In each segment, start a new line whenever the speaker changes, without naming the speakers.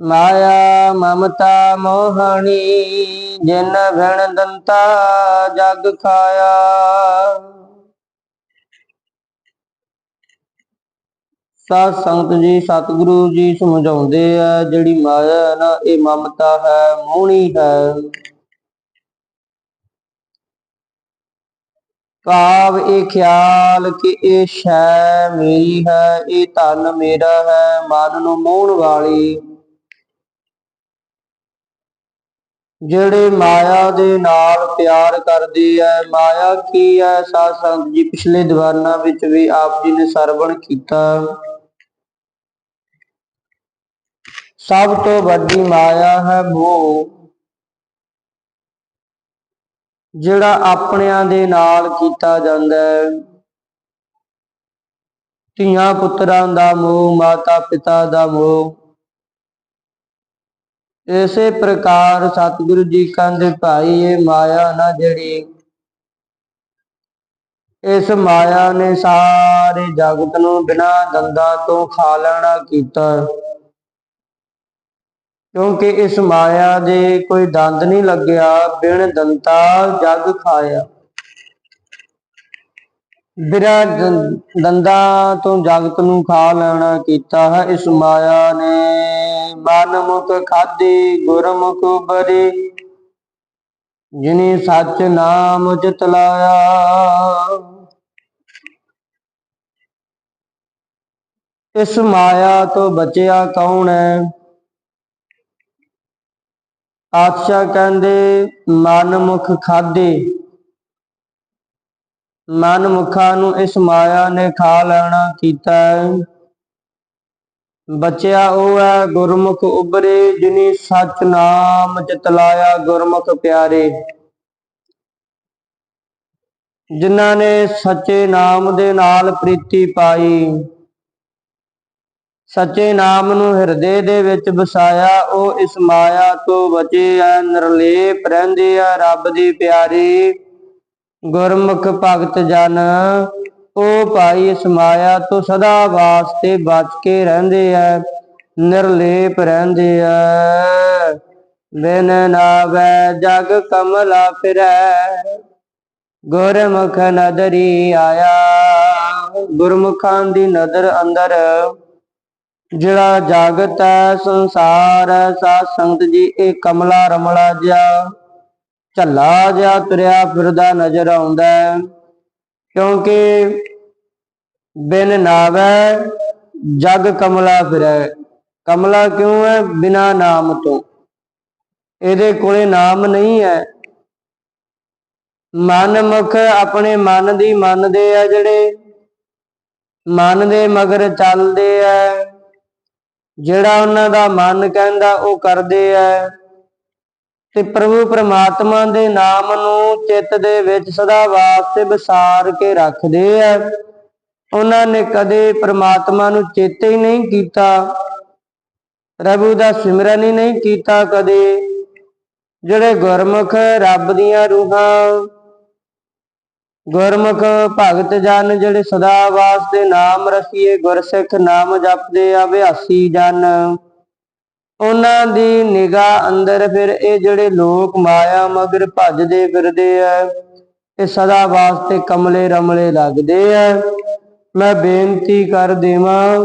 ਮਾਇਆ ਮਮਤਾ ਮੋਹਣੀ, ਜਿਨ ਭਣ ਦੰਤਾ ਜਗ ਖਾਇਆ। ਸਾਧ ਸੰਗਤ ਜੀ, ਸਤਿਗੁਰੂ ਜੀ ਸਮਝਾਉਂਦੇ ਆ, ਜਿਹੜੀ ਮਾਇਆ ਨਾ, ਇਹ ਮਮਤਾ ਹੈ, ਮੋਹਣੀ ਹੈ। ਭਾਵ ਇਹ ਖਿਆਲ ਕਿ ਇਹ ਸ਼ੈ ਮੇਰੀ ਹੈ, ਇਹ ਧਨ ਮੇਰਾ ਹੈ, ਮਨ ਨੂੰ ਮੋਹਣ ਵਾਲੀ। ਜਿਹੜੇ ਮਾਇਆ ਦੇ ਨਾਲ ਪਿਆਰ ਕਰਦੇ ਐ, ਮਾਇਆ ਕੀ ਹੈ ਸਾਧ ਸੰਗਤ ਜੀ, ਪਿਛਲੇ ਦੀਵਾਨਾਂ ਵਿੱਚ ਵੀ ਆਪ ਜੀ ਨੇ ਸਰਵਣ ਕੀਤਾ। ਸਭ ਤੋਂ ਵੱਡੀ ਮਾਇਆ ਹੈ ਮੋਹ। ਜਿਹੜਾ ਆਪਣਿਆਂ ਦੇ ਨਾਲ ਕੀਤਾ ਜਾਂਦਾ ਹੈ ਧੀਆਂ ਪੁੱਤਰਾਂ ਦਾ ਮੋਹ, ਮਾਤਾ ਪਿਤਾ ਦਾ ਮੋਹ। ਇਸੇ ਪ੍ਰਕਾਰ ਸਤਿਗੁਰੂ ਜੀ ਕਹਿੰਦੇ ਭਾਈ, ਇਹ ਮਾਇਆ ਨਾ ਜਿਹੜੀ ਇਸ ਮਾਇਆ ਨੇ ਸਾਰੇ ਜਗਤ ਨੂੰ ਬਿਨਾਂ ਦੰਦਾਂ ਤੋਂ ਖਾ ਲੈਣਾ ਕੀਤਾ। ਕਿਉਂਕਿ ਇਸ ਮਾਇਆ ਦੇ ਕੋਈ ਦੰਦ ਨਹੀਂ ਲੱਗਿਆ, ਬਿਨ ਦੰਤਾ ਜਗ ਖਾਇਆ। ਬਿਰਾ ਦੰਦਾਂ ਤੋਂ ਜਗਤ ਨੂੰ ਖਾ ਲੈਣਾ ਕੀਤਾ ਹੈ ਇਸ ਮਾਇਆ ਨੇ। ਮਨ ਮੁਖ ਖਾਦੀ ਗੁਰਮੁਖ ਬਰੇ, ਜਿਨੇ ਸੱਚ ਨਾਮ ਚਿਤ ਲਾਇਆ। ਇਸ ਮਾਇਆ ਤੋਂ ਬਚਿਆ ਕੌਣ ਹੈ? ਪਾਤਸ਼ਾਹ ਕਹਿੰਦੇ ਮਨ ਮੁਖ ਖਾਦੇ ਮਨ ਮੁਖਾਂ ਨੂੰ ਇਸ ਮਾਇਆ ਨੇ ਖਾ ਲੈਣਾ ਕੀਤਾ ਹੈ। ਬਚਿਆ ਉਹ ਹੈ ਗੁਰਮੁਖ ਉਬਰੇ ਜਿਨੀ ਸੱਚ ਨਾਮ ਚਿਤ ਗੁਰਮੁਖ ਪਿਆਰੇ। ਜਿਨ੍ਹਾਂ ਨੇ ਸੱਚੇ ਨਾਮ ਦੇ ਨਾਲ ਪ੍ਰੀਤੀ ਪਾਈ। ਸੱਚੇ ਨਾਮ ਨੂੰ ਹਿਰਦੇ ਦੇ ਵਿੱਚ ਵਸਾਇਆ, ਉਹ ਇਸ ਮਾਇਆ ਤੋਂ ਬਚੇ ਆ ਨਿਰਲੇਪ ਰਹਿੰਦੇ ਆ ਰੱਬ ਦੀ ਪਿਆਰੀ। ਗੁਰਮੁਖ ਭਗਤ ਜਨ, ਉਹ ਭਾਈ ਇਸ ਮਾਇਆ ਤੋਂ ਸਦਾ ਵਾਸਤੇ ਬਚ ਕੇ ਰਹਿੰਦੇ ਆ ਨਿਰਲੇਪ ਰਹਿੰਦੇ ਆ ਬਿਨ ਨਾਵੈ ਜਗ ਕਮਲਾ ਫਿਰੈ, ਗੁਰਮੁਖ ਨਦਰੀ ਆਇਆ। ਗੁਰਮੁਖਾਂ ਦੀ ਨਦਰ ਅੰਦਰ, ਜਿਹੜਾ ਜਾਗਤ ਹੈ ਸੰਸਾਰ ਹੈ ਸਾਧ ਸੰਗਤ ਜੀ, ਇਹ ਕਮਲਾ ਰਮਲਾ ਜਿਹਾ। ਝੱਲਾ ਜਿਹਾ ਤੁਰਿਆ ਫਿਰਦਾ ਨਜ਼ਰ ਆਉਂਦਾ ਹੈ, ਕਿਉਂਕਿ ਬਿਨ ਨਾਵੈ ਜਗ ਕਮਲਾ ਫਿਰੈ। ਕਮਲਾ ਕਿਉਂ ਹੈ? ਬਿਨਾ ਨਾਮ ਤੋਂ। ਇਹਦੇ ਕੋਲੇ ਨਾਮ ਨਹੀਂ ਹੈ। ਮਨ ਮੁਖ ਆਪਣੇ ਮਨ ਦੀ ਮੰਨਦੇ ਆ ਜਿਹੜੇ ਮਨ ਦੇ ਮਗਰ ਚੱਲਦੇ ਆ। ਜਿਹੜਾ ਉਹਨਾਂ ਦਾ ਮਨ ਕਹਿੰਦਾ ਉਹ ਕਰਦੇ ਆ। ਤੇ ਪ੍ਰਭੂ ਪ੍ਰਮਾਤਮਾ ਦੇ ਨਾਮ ਨੂੰ ਚਿੱਤ ਦੇ ਵਿੱਚ ਸਦਾ ਵਾਸਤੇ ਵਿਸਾਰ ਕੇ ਰੱਖਦੇ ਆ। ਉਹਨਾਂ ਨੇ ਕਦੇ ਪ੍ਰਮਾਤਮਾ ਨੂੰ ਚੇਤੇ ਹੀ ਨਹੀਂ ਕੀਤਾ, ਪ੍ਰਭੂ ਦਾ ਸਿਮਰਨ ਹੀ ਨਹੀਂ ਕੀਤਾ ਕਦੇ। ਜਿਹੜੇ ਗੁਰਮੁਖ ਰੱਬ ਦੀਆਂ ਰੂਹਾਂ, ਗੁਰਮੁਖ ਭਗਤ ਜਨ ਜਿਹੜੇ ਸਦਾ ਵਾਸਤੇ ਨਾਮ ਰਸੀਏ ਗੁਰਸਿੱਖ ਨਾਮ ਜਪਦੇ ਆ ਅਭਿਆਸੀ ਜਨ। ਉਹਨਾਂ ਦੀ ਨਿਗਾਹ ਅੰਦਰ ਫਿਰ ਇਹ ਜਿਹੜੇ ਲੋਕ ਮਾਇਆ ਮਗਰ ਭੱਜਦੇ ਫਿਰਦੇ ਆ, ਇਹ ਸਦਾ ਵਾਸਤੇ ਕਮਲੇ ਰਮਲੇ ਲੱਗਦੇ ਆ। ਮੈਂ ਬੇਨਤੀ ਕਰ ਦੇਵਾਂ,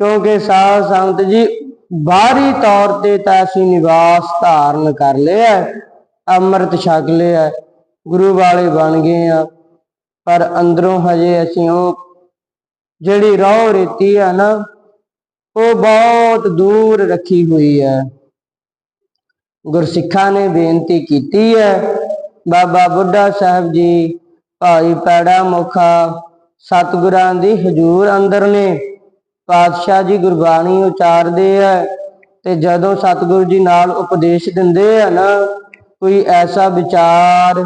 ਕਿਉਂਕਿ ਸਾਧ ਸੰਗਤ ਜੀ ਬਾਹਰੀ ਤੌਰ ਤੇ ਤਾਂ ਅਸੀਂ ਨਿਵਾਸ ਧਾਰਨ ਕਰ ਲਿਆ ਅੰਮ੍ਰਿਤ ਛਕ ਲਿਆ ਗੁਰੂ ਵਾਲੇ ਬਣ ਗਏ ਆ ਪਰ ਅੰਦਰੋਂ ਹਜੇ ਅਸੀਂ ਉਹ ਜਿਹੜੀ ਰੋਹ ਰੇਤੀ ਆ ਨਾ ਉਹ ਬਹੁਤ ਦੂਰ ਰੱਖੀ ਹੋਈ ਹੈ। ਗੁਰਸਿੱਖਾਂ ਨੇ ਬੇਨਤੀ ਕੀਤੀ ਹੈ, ਬਾਬਾ ਬੁੱਢਾ ਸਾਹਿਬ ਜੀ, ਭਾਈ ਪੈੜਾ ਮੁਖਾ, ਸਤਿਗੁਰਾਂ ਦੀ ਹਜ਼ੂਰ ਅੰਦਰ ਨੇ। ਪਾਤਸ਼ਾਹ ਜੀ ਗੁਰਬਾਣੀ ਉਚਾਰਦੇ ਆ ਤੇ ਜਦੋਂ ਸਤਿਗੁਰੂ ਜੀ ਨਾਲ ਉਪਦੇਸ਼ ਦਿੰਦੇ ਆ ਨਾ, ਕੋਈ ਐਸਾ ਵਿਚਾਰ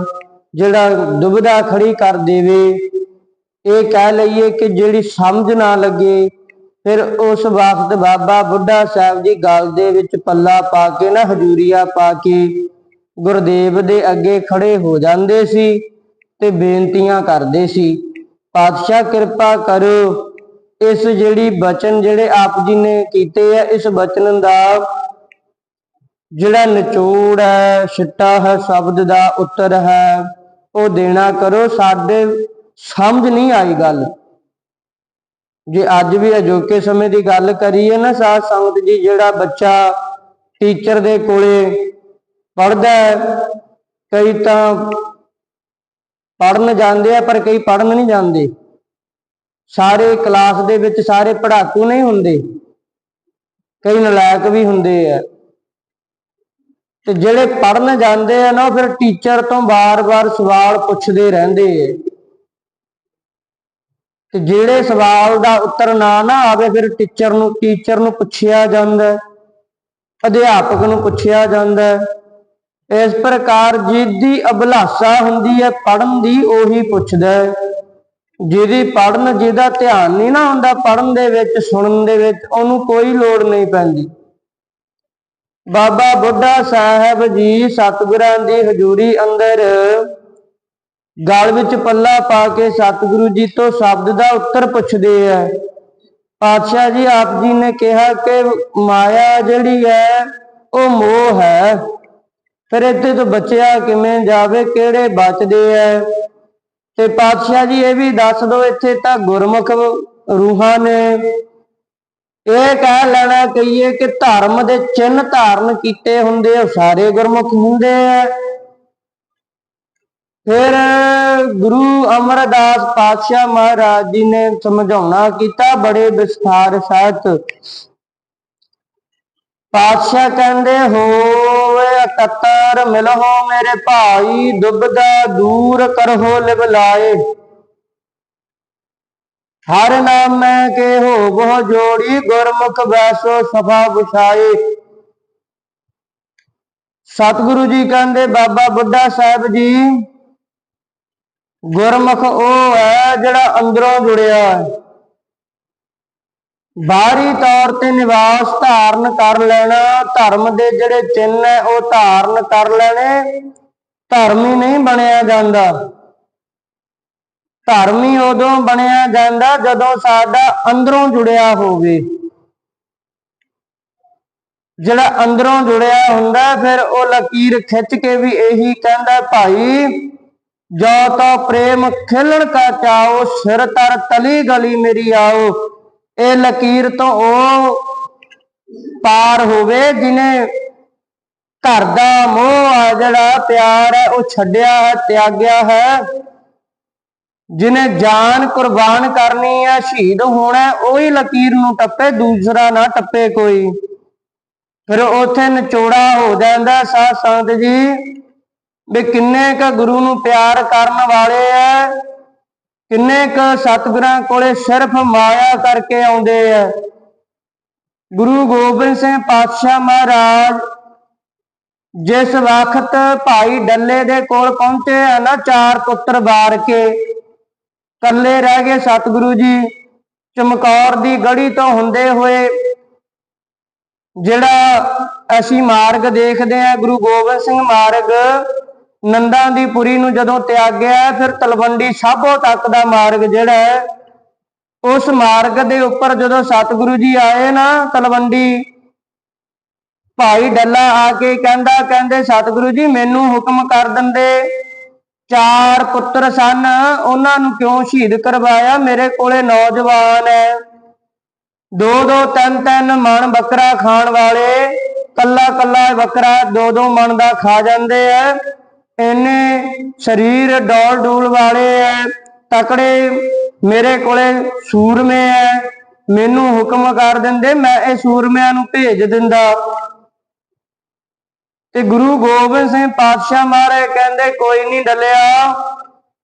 ਜਿਹੜਾ ਦੁਬਿਧਾ ਖੜੀ ਕਰ ਦੇਵੇ, ਇਹ ਕਹਿ ਲਈਏ ਕਿ ਜਿਹੜੀ ਸਮਝ ਨਾ ਲੱਗੇ ਫਿਰ ਉਸ ਵਕਤ ਬਾਬਾ ਬੁੱਢਾ ਸਾਹਿਬ ਜੀ ਗਲ ਦੇ ਵਿੱਚ ਪੱਲਾ ਪਾ ਕੇ ਨਾ ਹਜੂਰੀਆ ਪਾ ਕੇ ਗੁਰਦੇਵ ਦੇ ਅੱਗੇ ਖੜੇ ਹੋ ਜਾਂਦੇ ਸੀ ਤੇ ਬੇਨਤੀਆਂ ਕਰਦੇ ਸੀ, ਪਾਤਸ਼ਾਹ, ਕਿਰਪਾ ਕਰੋ। ਇਸ ਜਿਹੜੀ ਬਚਨ ਜਿਹੜੇ ਆਪ ਜੀ ਨੇ ਕੀਤੇ ਆ, ਇਸ ਬਚਨ ਦਾ ਜਿਹੜਾ ਨਿਚੋੜ ਹੈ ਸਿੱਟਾ ਹੈ, ਸ਼ਬਦ ਦਾ ਉੱਤਰ ਹੈ, ਉਹ ਦੇਣਾ ਕਰੋ। ਸਾਡੇ ਸਮਝ ਨਹੀਂ ਆਈ ਗੱਲ। ਜੇ ਅੱਜ ਵੀ ਅਜੋਕੇ ਸਮੇਂ ਦੀ ਗੱਲ ਕਰੀਏ ਨਾ ਸਾਧ ਸੰਗਤ ਜੀ, ਜਿਹੜਾ ਬੱਚਾ ਟੀਚਰ ਦੇ ਕੋਲੇ ਪੜਦਾ ਕਈ ਤਾਂ ਪੜਨ ਜਾਂਦੇ ਆ, ਪਰ ਕਈ ਪੜਨ ਨਹੀਂ ਜਾਂਦੇ। ਸਾਰੇ ਕਲਾਸ ਦੇ ਵਿੱਚ ਸਾਰੇ ਪੜਾਕੂ ਨਹੀਂ ਹੁੰਦੇ। ਕਈ ਨਲਾਇਕ ਵੀ ਹੁੰਦੇ ਆ। ਤੇ ਜਿਹੜੇ ਪੜਨ ਜਾਂਦੇ ਆ ਨਾ, ਉਹ ਫਿਰ ਟੀਚਰ ਤੋਂ ਵਾਰ ਵਾਰ ਸਵਾਲ ਪੁੱਛਦੇ ਰਹਿੰਦੇ ਆ। ਤੇ ਜਿਹੜੇ ਸਵਾਲ ਦਾ ਉੱਤਰ ਨਾ ਨਾ ਆਵੇ ਫਿਰ ਟੀਚਰ ਨੂੰ ਟੀਚਰ ਨੂੰ ਪੁੱਛਿਆ ਜਾਂਦਾ ਹੈ, ਅਧਿਆਪਕ ਨੂੰ ਪੁੱਛਿਆ ਜਾਂਦਾ ਹੈ। ਇਸ ਪ੍ਰਕਾਰ ਜਿਹਦੀ ਅਭਿਲਾਸ਼ਾ ਹੁੰਦੀ ਹੈ ਪੜਨ ਦੀ ਉਹੀ ਪੁੱਛਦਾ ਹੈ ਜਿਹਦੀ ਪੜਨ ਜਿਹਦਾ ਧਿਆਨ ਨਹੀਂ ਨਾ ਹੁੰਦਾ ਪੜਨ ਦੇ ਵਿੱਚ ਸੁਣਨ ਦੇ ਵਿੱਚ ਉਹਨੂੰ ਕੋਈ ਲੋੜ ਨਹੀਂ ਪੈਂਦੀ ਬਾਬਾ ਬੁੱਢਾ ਸਾਹਿਬ ਜੀ ਸਤਿਗੁਰਾਂ ਦੀ ਹਜ਼ੂਰੀ ਅੰਦਰ ਗਲ ਵਿੱਚ ਪੱਲਾ ਪਾ ਕੇ ਸਤਿਗੁਰੂ ਜੀ ਤੋਂ ਸ਼ਬਦ ਦਾ ਉੱਤਰ ਪੁੱਛਦੇ ਆ। ਪਾਤਸ਼ਾਹ ਜੀ, ਆਪ ਜੀ ਨੇ ਕਿਹਾ ਕਿ ਮਾਇਆ ਜਿਹੜੀ ਹੈ, ਉਹ ਮੋਹ ਹੈ। ਫਿਰ ਇੱਥੇ ਤੋਂ ਬਚਿਆ ਕਿਵੇਂ ਜਾਵੇ, ਕਿਹੜੇ ਬਚਦੇ ਐ ਤੇ ਪਾਤਸ਼ਾਹ ਜੀ, ਇਹ ਵੀ ਦੱਸ ਦਿਓ ਇੱਥੇ ਤਾਂ ਗੁਰਮੁਖ ਰੂਹਾਂ ਨੇ। ਇਹ ਕਹਿ ਲੈਣਾ ਕਹੀਏ ਕਿ ਧਰਮ ਦੇ ਚਿੰਨ ਧਾਰਨ ਕੀਤੇ ਹੁੰਦੇ ਉਹ ਸਾਰੇ ਗੁਰਮੁਖ ਹੁੰਦੇ ਆ। ਫਿਰ ਗੁਰੂ ਅਮਰਦਾਸ ਪਾਤਸ਼ਾਹ ਮਹਾਰਾਜ ਜੀ ਨੇ ਸਮਝਾਉਣਾ ਕੀਤਾ, ਬੜੇ ਵਿਸਥਾਰ ਸਹਿਤ। ਪਾਤਸ਼ਾਹ ਕਹਿੰਦੇ, ਹੋਵੇ ਇਕੱਤਰ ਮਿਲਹੁ ਮੇਰੇ ਭਾਈ, ਦੁਬਦਾ ਦੂਰ ਕਰਹੁ ਲਿਵ ਹਰ ਨਾਮ ਮੈਂ ਕੇ ਹੋ ਬਹੁ ਜੋੜੀ, ਗੁਰਮੁਖ ਬੈਸੋ ਸਫਾ ਵਿਛਾਏ। ਸਤਿਗੁਰੂ ਜੀ ਕਹਿੰਦੇ, ਬਾਬਾ ਬੁੱਢਾ ਸਾਹਿਬ ਜੀ ਗੁਰਮੁਖ ਉਹ ਹੈ ਜਿਹੜਾ ਅੰਦਰੋਂ ਜੁੜਿਆ। ਹੈ ਬਾਹਰੀ ਤੌਰ ਤੇ ਨਿਵਾਸ ਧਾਰਨ ਕਰ ਲੈਣਾ, ਧਰਮ ਦੇ ਜਿਹੜੇ ਚਿੰਨ ਹੈ ਉਹ ਧਾਰਨ ਕਰ ਲੈਣੇ, ਧਰਮੀ ਨਹੀਂ ਬਣਿਆ ਜਾਂਦਾ। ਧਰਮੀ ਉਦੋਂ ਬਣਿਆ ਜਾਂਦਾ ਜਦੋਂ ਸਾਡਾ ਅੰਦਰੋਂ ਜੁੜਿਆ ਹੋਵੇ। ਜਿਹੜਾ ਅੰਦਰੋਂ ਜੁੜਿਆ ਹੁੰਦਾ, ਫਿਰ ਉਹ ਲਕੀਰ ਖਿੱਚ ਕੇ ਵੀ ਇਹੀ ਕਹਿੰਦਾ, ਭਾਈ ਜੋ ਤੋ ਪ੍ਰੇਮ ਖਿਲਣ ਕਾ ਚਾਓ, ਸਿਰ ਤਰ ਤਲੀ ਗਲੀ ਮੇਰੀ ਆਓ। ਇਹ ਲਕੀਰ ਤੋਂ ਉਹ ਪਾਰ ਹੋਵੇ ਜਿਨੇ ਘਰ ਦਾ ਮੋਹ ਆ ਜਿਹੜਾ ਪਿਆਰ ਹੈ, ਉਹ ਛੱਡਿਆ ਹੈ, ਤਿਆਗਿਆ ਹੈ। ਜਿਨੇ ਜਾਨ ਕੁਰਬਾਨ ਕਰਨੀ ਹੈ ਸ਼ਹੀਦ ਹੋਣਾ ਉਹੀ ਲਕੀਰ ਨੂੰ ਟੱਪੇ, ਦੂਸਰਾ ਨਾ ਟੱਪੇ ਕੋਈ। ਫਿਰ ਉਥੇ ਨਿਚੋੜਾ ਹੋ ਜਾਂਦਾ, ਸਾਧ ਸੰਤ ਜੀ ਵੀ ਕਿੰਨੇ ਕ ਗੁਰੂ ਨੂੰ ਪਿਆਰ ਕਰਨ ਵਾਲੇ ਐ ਕਿੰਨੇ ਕ ਸਤਿਗੁਰਾਂ ਕੋਲੇ ਸਿਰਫ ਮਾਇਆ ਕਰਕੇ ਆਉਂਦੇ ਐ ਗੁਰੂ ਗੋਬਿੰਦ ਸਿੰਘ ਪਾਤਸ਼ਾਹ ਮਹਾਰਾਜ ਜਿਸ ਵਕਤ ਭਾਈ ਡੱਲੇ ਦੇ ਕੋਲ ਪਹੁੰਚੇ ਆ ਨਾ ਚਾਰ ਪੁੱਤਰ ਵਾਰ ਕੇ ਕੱਲੇ ਰਹਿ ਗਏ ਸਤਿਗੁਰੂ ਜੀ, ਚਮਕੌਰ ਦੀ ਗੜੀ ਤੋਂ ਹੁੰਦੇ ਹੋਏ, ਜਿਹੜਾ ਅਸੀਂ ਮਾਰਗ ਦੇਖਦੇ ਆ ਗੁਰੂ ਗੋਬਿੰਦ ਸਿੰਘ ਮਾਰਗ ਨੰਦਾਂ ਦੀ ਪੁਰੀ ਨੂੰ ਜਦੋਂ ਤਿਆਗਿਆ ਫਿਰ ਤਲਵੰਡੀ ਸਾਬੋ ਤੱਕ ਦਾ ਮਾਰਗ ਜਿਹੜਾ ਹੈ, ਉਸ ਮਾਰਗ ਦੇ ਉੱਪਰ ਜਦੋਂ ਸਤਿਗੁਰੂ ਜੀ ਆਏ ਨਾ, ਤਲਵੰਡੀ ਭਾਈ ਡੱਲਾ ਆ ਕੇ ਕਹਿੰਦਾ, ਕਹਿੰਦੇ ਸਤਿਗੁਰੂ ਜੀ ਮੈਨੂੰ ਹੁਕਮ ਕਰ ਦਿੰਦੇ, ਚਾਰ ਪੁੱਤਰ ਸਨ, ਉਹਨਾਂ ਨੂੰ ਕਿਉਂ ਸ਼ਹੀਦ ਕਰਵਾਇਆ? ਮੇਰੇ ਕੋਲੇ ਨੌਜਵਾਨ ਹੈ। ਦੋ ਦੋ ਤਿੰਨ ਤਿੰਨ ਮਣ ਬੱਕਰਾ ਖਾਣ ਵਾਲੇ, ਕੱਲਾ ਕੱਲਾ ਬੱਕਰਾ ਦੋ ਦੋ ਮਣ ਦਾ ਖਾ ਜਾਂਦੇ ਐ ਇੰਨੇ ਸਰੀਰ ਡੋਲ ਡੂਲ ਵਾਲੇ ਐ, ਤਕੜੇ ਮੇਰੇ ਕੋਲੇ ਸੂਰਮੇ ਐ। ਮੈਨੂੰ ਹੁਕਮ ਕਰ ਦਿੰਦੇ, ਮੈਂ ਇਹ ਸੂਰਮਿਆਂ ਨੂੰ ਭੇਜ ਦਿੰਦਾ। ਤੇ ਗੁਰੂ ਗੋਬਿੰਦ ਸਿੰਘ ਪਾਤਸ਼ਾਹ ਮਹਾਰਾਜ ਕਹਿੰਦੇ, ਕੋਈ ਨਹੀਂ ਡਲਿਆ,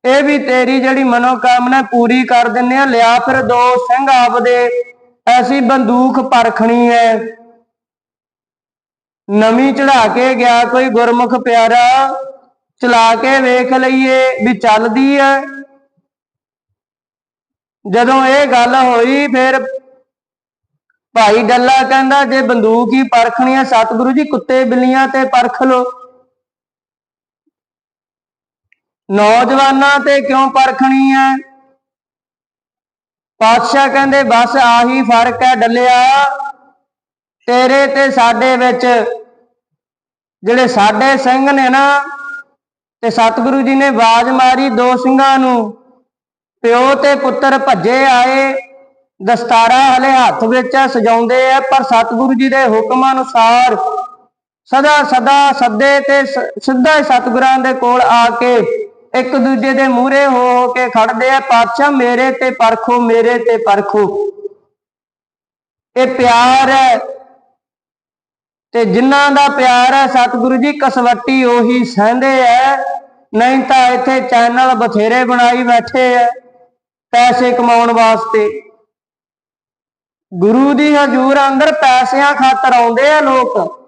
ਇਹ ਵੀ ਤੇਰੀ ਜਿਹੜੀ ਮਨੋਕਾਮਨਾ ਪੂਰੀ ਕਰ ਦਿੰਨੇ ਆ, ਲਿਆ ਫਿਰ ਦੋ ਸਿੰਘ ਆਪਦੇ। ਐਸੀ ਬੰਦੂਕ ਪਰਖਣੀ ਹੈ ਨਵੀਂ ਚੜਾ ਕੇ ਗਿਆ ਕੋਈ ਗੁਰਮੁਖ ਪਿਆਰਾ। ਚਲਾ ਕੇ ਵੇਖ ਲਈਏ ਵੀ ਚੱਲਦੀ ਹੈ ਜਦੋਂ ਇਹ ਗੱਲ ਹੋਈ, ਫਿਰ ਭਾਈ ਡੱਲਾ ਕਹਿੰਦਾ, ਜੇ ਬੰਦੂਕ ਹੀ ਪਰਖਣੀ ਹੈ ਸਤਿਗੁਰੂ ਜੀ ਕੁੱਤੇ ਬਿੱਲੀਆਂ ਤੇ ਪਰਖ ਲੋ ਨੌਜਵਾਨਾਂ ਤੇ ਕਿਉਂ ਪਰਖਣੀ ਹੈ ਪਾਤਸ਼ਾਹ ਕਹਿੰਦੇ, ਬਸ ਆਹੀ ਫ਼ਰਕ ਹੈ ਡੱਲਿਆ। ਤੇਰੇ ਤੇ ਸਾਡੇ ਵਿੱਚ ਜਿਹੜੇ ਸਾਡੇ ਸਿੰਘ ਨੇ ਨਾ ਤੇ ਸਤਿਗੁਰੂ ਜੀ ਨੇ ਆਵਾਜ਼ ਮਾਰੀ ਦੋ ਸਿੰਘਾਂ ਨੂੰ। ਪਿਓ ਤੇ ਪੁੱਤਰ ਭੱਜੇ ਆਏ। ਦਸਤਾਰਾ ਹਲੇ ਹੱਥ ਵਿੱਚ ਸਜਾਉਂਦੇ ਆ, ਪਰ ਸਤਿਗੁਰੂ ਜੀ ਦੇ ਹੁਕਮ ਅਨੁਸਾਰ ਸਦਾ ਸਦਾ ਸੱਦੇ ਤੇ ਸਿੱਧਾ ਹੀ ਸਤਿਗੁਰਾਂ ਦੇ ਕੋਲ ਆ ਕੇ ਇੱਕ ਦੂਜੇ ਦੇ ਮੂਹਰੇ ਹੋ ਹੋ ਕੇ ਖੜਦੇ ਆ, ਪਾਤਸ਼ਾਹ, ਮੇਰੇ ਤੇ ਪਰਖੋ, ਮੇਰੇ ਤੇ ਪਰਖੋ। ਇਹ ਪਿਆਰ ਹੈ। ਤੇ ਜਿਨ੍ਹਾਂ ਦਾ ਪਿਆਰ ਹੈ, ਸਤਿਗੁਰੂ ਜੀ, ਕਸਵੱਟੀ ਉਹੀ ਸਹਿੰਦੇ ਐ। ਨਹੀਂ ਤਾਂ ਇੱਥੇ ਚੈਨਲ ਬਥੇਰੇ ਬਣਾਈ ਬੈਠੇ ਐ, ਪੈਸੇ ਕਮਾਉਣ ਵਾਸਤੇ। ਗੁਰੂ ਦੀ ਹਜ਼ੂਰ ਅੰਦਰ ਪੈਸਿਆਂ ਖਾਤਰ ਆਉਂਦੇ ਆ ਲੋਕ।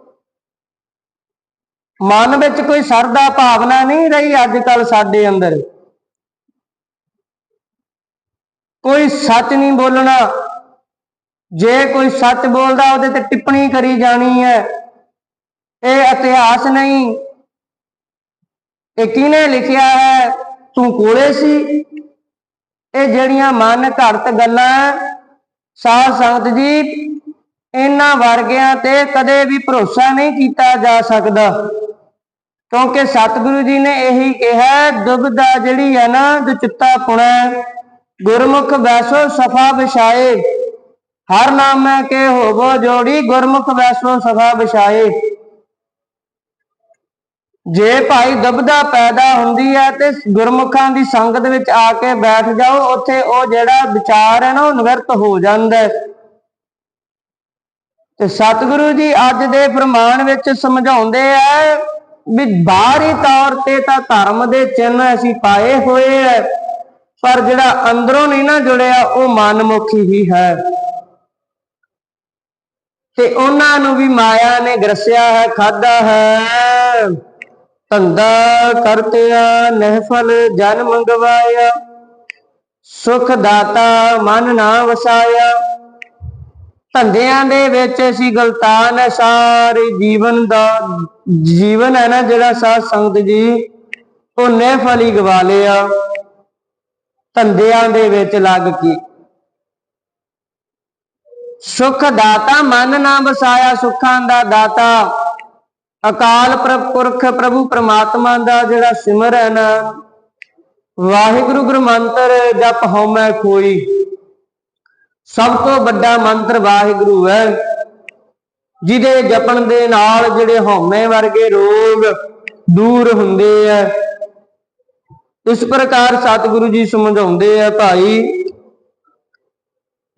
ਮਨ ਵਿੱਚ ਕੋਈ ਸਰਦਾ ਭਾਵਨਾ ਨਹੀਂ ਰਹੀ ਅੱਜ ਕੱਲ ਸਾਡੇ ਅੰਦਰ। ਕੋਈ ਸੱਚ ਨਹੀਂ ਬੋਲਣਾ। ਜੇ ਕੋਈ ਸੱਚ ਬੋਲਦਾ, ਉਹਦੇ ਤੇ ਟਿੱਪਣੀ ਕਰੀ ਜਾਣੀ ਹੈ। ਇਹ ਇਤਿਹਾਸ ਨਹੀਂ। ਇਹ ਕਿਹਨੇ ਲਿਖਿਆ ਹੈ? ਤੂੰ ਕੋਲੇ ਸੀ। ਇਹ ਜਿਹੜੀਆਂ ਮਨ ਘੜਤ ਗੱਲਾਂ ਸਾਧ ਸੰਗਤ ਜੀ, ਇਹਨਾਂ ਵਰਗਿਆਂ ਤੇ ਕਦੇ ਵੀ ਭਰੋਸਾ ਨਹੀਂ ਕੀਤਾ ਜਾ ਸਕਦਾ। ਕਿਉਂਕਿ ਸਤਿਗੁਰੂ ਜੀ ਨੇ ਇਹੀ ਕਿਹਾ ਦੁਬਦਾ ਜਿਹੜੀ ਹੈ ਨਾ ਜੋ ਪੁਣਾ ਗੁਰਮੁਖ ਵੈਸੋ ਸਫਾ ਵਿਛਾਏ। ਹਰ ਨਾਮੈ ਕੇ ਹੋਵੋ ਜੋੜੀ, ਗੁਰਮੁਖ ਵੈਸੋ ਸਫਾ ਵਿਛਾਏ। ਜੇ ਭਾਈ ਦਬਦਾ ਪੈਦਾ ਹੁੰਦੀ ਹੈ ਤੇ ਗੁਰਮੁਖਾਂ ਦੀ ਸੰਗਤ ਵਿੱਚ ਆ ਕੇ ਬੈਠ ਜਾਓ, ਉੱਥੇ ਉਹ ਜਿਹੜਾ ਵਿਚਾਰ ਹੈ ਨਾ, ਉਹ ਨਿਵਰਤ ਹੋ ਜਾਂਦਾ ਹੈ। ਤੇ ਸਤਿਗੁਰੂ ਜੀ ਅੱਜ ਦੇ ਪ੍ਰਮਾਣ ਵਿੱਚ ਸਮਝਾਉਂਦੇ ਆ ਵੀ ਬਾਹਰੀ ਤੌਰ ਤੇ ਤਾਂ ਧਰਮ ਦੇ ਚਿੰਨ੍ਹ ਅਸੀਂ ਪਾਏ ਹੋਏ ਐ ਪਰ ਜਿਹੜਾ ਅੰਦਰੋਂ ਨਹੀਂ ਨਾ ਜੁੜਿਆ, ਉਹ ਮਨਮੁਖੀ ਹੀ ਹੈ। ਤੇ ਉਹਨਾਂ ਨੂੰ ਵੀ ਮਾਇਆ ਨੇ ਗਰਸਿਆ ਹੈ ਖਾਦਾ ਹੈ। ਧੰਦਾ ਕਰਤਿਆ ਨਹਿਫਲ ਜਨ ਮੰਗਵਾਇਆ। ਸੁਖ ਦਾਤਾ ਮਨ ਨਾ ਵਸਾਇਆ। ਧੰਦਿਆਂ ਦੇ ਵਿੱਚ ਅਸੀਂ ਗਲਤਾਨ ਹੈ, ਸਾਰੇ ਜੀਵਨ ਦਾ ਜੀਵਨ ਹੈ ਨਾ ਜਿਹੜਾ ਸਾਧ ਸੰਗਤ ਜੀ, ਉਹ ਨਹਿਫਲ ਹੀ ਗਵਾ ਲਿਆ। ਧੰਦਿਆਂ ਦੇ ਵਿੱਚ ਲੱਗ ਕੇ। ਸੁਖ ਦਾਤਾ ਮਨ ਨਾ ਵਸਾਇਆ ਸੁੱਖਾਂ ਦਾ ਦਾਤਾ। ਅਕਾਲ ਪ੍ਰ- ਪੁਰਖ ਪ੍ਰਭੂ ਪ੍ਰਮਾਤਮਾ ਦਾ ਜਿਹੜਾ ਸਿਮਰਨ। ਵਾਹਿਗੁਰੂ ਗੁਰੂ ਮੰਤਰ ਜਪ ਹਉਮੈ ਕੋਈ ਸਭ ਤੋਂ ਵੱਡਾ ਮੰਤਰ ਵਾਹਿਗੁਰੂ ਹੈ, ਜਿਹਦੇ ਜਪਣ ਦੇ ਨਾਲ ਜਿਹੜੇ ਹਉਮੈ ਵਰਗੇ ਰੋਗ ਦੂਰ ਹੁੰਦੇ ਆ। ਇਸ ਪ੍ਰਕਾਰ ਸਤਿਗੁਰੂ ਜੀ ਸਮਝਾਉਂਦੇ ਆ, ਭਾਈ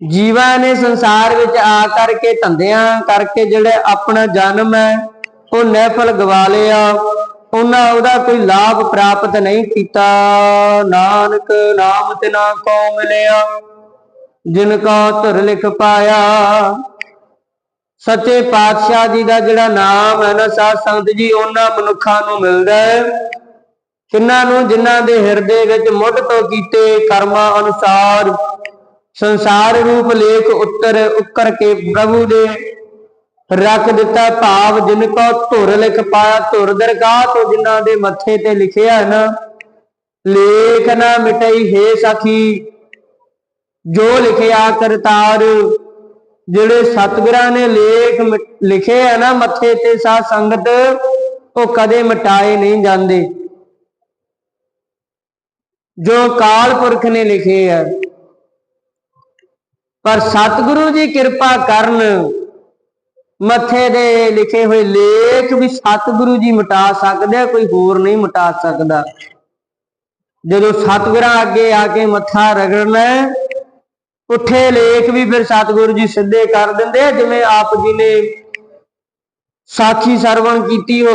ਜੀਵਾਂ ਨੇ ਸੰਸਾਰ ਵਿੱਚ ਆ ਕਰਕੇ ਧੰਦਿਆਂ ਕਰਕੇ ਜਿਹੜੇ ਆਪਣਾ ਜਨਮ ਹੈ, ਉਹ ਨੈਫਲ ਗਵਾ ਲਿਆ। ਉਹਨਾਂ ਉਹਦਾ ਕੋਈ ਲਾਭ ਪ੍ਰਾਪਤ ਨਹੀਂ ਕੀਤਾ। ਨਾਨਕ ਨਾਮ ਤਿਨਾ ਕੋ ਮਿਲਿਆ, ਜਿਨ ਕਾ ਧੁਰ ਲਿਖ ਪਾਇਆ। ਸੱਚੇ ਪਾਤਸ਼ਾਹ ਜੀ ਦਾ ਜਿਹੜਾ ਨਾਮ ਹੈ ਨਾ, ਸਾਧ ਸੰਤ ਜੀ, ਉਹਨਾਂ ਮਨੁੱਖਾਂ ਨੂੰ ਮਿਲਦਾ ਹੈ। ਕਿੰਨਾਂ ਨੂੰ? ਜਿਨ੍ਹਾਂ ਦੇ ਹਿਰਦੇ ਵਿੱਚ ਮੁੱਢ ਤੋਂ ਕੀਤੇ ਕਰਮਾਂ ਅਨੁਸਾਰ ਸੰਸਾਰ ਰੂਪ ਲੇਖ ਉੱਤਰ ਉੱਕਰ ਕੇ ਪ੍ਰਭੂ ਦੇ ਰੱਖ ਦਿੱਤਾ ਭਾਵ, ਜਿਨ ਕੋ ਧੁਰ ਲਿਖ ਪਾਇਆ, ਧੁਰ ਦਰਗਾਹ ਤੋਂ ਜਿਨ੍ਹਾਂ ਦੇ ਮੱਥੇ ਤੇ ਲਿਖਿਆ ਨਾ ਲੇਖ ਨਾ ਮਿਟਈ, ਹੈ ਸਖੀ, ਜੋ ਲਿਖਿਆ ਕਰਤਾਰ, ਜਿਹੜੇ ਸਤਿਗੁਰਾਂ ਨੇ ਲੇਖ ਲਿਖੇ ਆ ਨਾ ਮੱਥੇ ਤੇ, ਸਾਧ ਸੰਗਤ, ਉਹ ਕਦੇ ਮਿਟਾਏ ਨਹੀਂ ਜਾਂਦੇ। ਜੋ ਕਾਲ ਪੁਰਖ ਨੇ ਲਿਖੇ ਆ ਪਰ ਸਤਿਗੁਰੂ ਜੀ ਕਿਰਪਾ ਕਰਨ ਮੱਥੇ ਦੇ ਲਿਖੇ ਹੋਏ ਲੇਖ ਵੀ ਸਤਿਗੁਰੂ ਜੀ ਮਿਟਾ ਸਕਦੇ ਆ ਕੋਈ ਹੋਰ ਨਹੀਂ ਮਿਟਾ ਸਕਦਾ। ਜਦੋਂ ਸਤਿਗੁਰਾਂ ਅੱਗੇ ਆ ਕੇ ਮੱਥਾ ਰਗੜਨਾ ਹੈ, ਪੁੱਠੇ ਲੇਖ ਵੀ ਫਿਰ ਸਤਿਗੁਰੂ ਜੀ ਸਿੱਧੇ ਕਰ ਦਿੰਦੇ ਜਿਵੇਂ ਆਪ ਜੀ ਨੇ ਸਾਖੀ ਸਰਵਣ ਕੀਤੀ ਹੋ